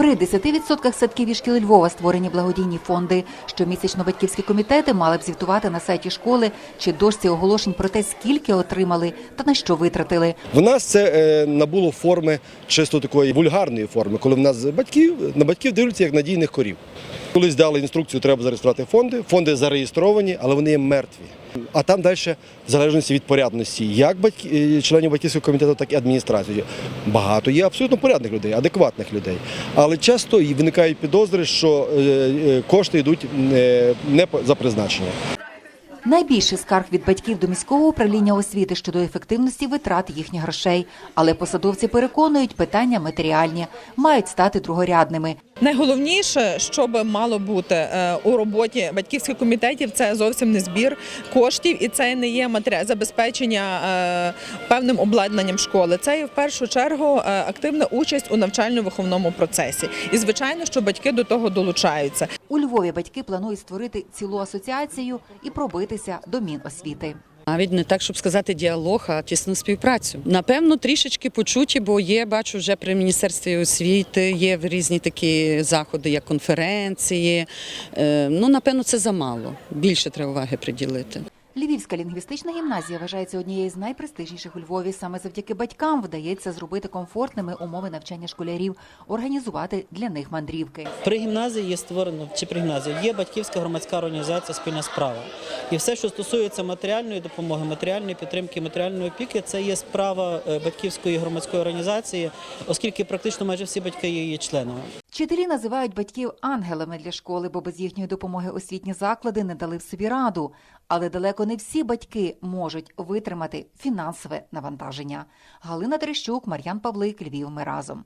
При 10% садків і шкіл Львова створені благодійні фонди. Щомісячно батьківські комітети мали б звітувати на сайті школи чи дошці оголошень про те, скільки отримали та на що витратили. В нас це е, набуло форми чисто такої вульгарної форми, коли в нас батьків на батьків дивляться як надійних корів. Колись дали інструкцію, треба зареєструвати фонди. Фонди зареєстровані, але вони є мертві. А там далі, в залежності від порядності, як батьки, е, членів батьківського комітету, так і адміністрації. Багато є абсолютно порядних людей, адекватних людей. Але часто виникають підозри, що е, е, кошти йдуть не за призначенням. Найбільше скарг від батьків до міського управління освіти щодо ефективності витрат їхніх грошей. Але посадовці переконують, питання матеріальні мають стати другорядними. Найголовніше, що би мало бути е, у роботі батьківських комітетів, це зовсім не збір коштів, і це не є матеріал забезпечення е, певним обладнанням школи. Це є в першу чергу е, активна участь у навчально-виховному процесі. І звичайно, що батьки до того долучаються. У Львові батьки планують створити цілу асоціацію і пробитися до Міносвіти. Навіть не так, щоб сказати діалог, а тісну співпрацю. Напевно, трішечки почуті, бо є, бачу, вже при міністерстві освіти є різні такі заходи, як конференції. Е, Ну, напевно, це замало. Більше треба уваги приділити. Львівська лінгвістична гімназія вважається однією з найпрестижніших у Львові. Саме завдяки батькам вдається зробити комфортними умови навчання школярів, організувати для них мандрівки. При гімназії є створено чи при гімназії є батьківська громадська організація Спільна справа. І все, що стосується матеріальної допомоги, матеріальної підтримки, матеріальної опіки, це є справа е, батьківської громадської організації, оскільки практично майже всі батьки є її членами. Вчителі називають батьків ангелами для школи, бо без їхньої допомоги освітні заклади не дали в собі раду. Але далеко не всі батьки можуть витримати фінансове навантаження. Галина Терещук, Мар'ян Павлик, Львів. Ми разом.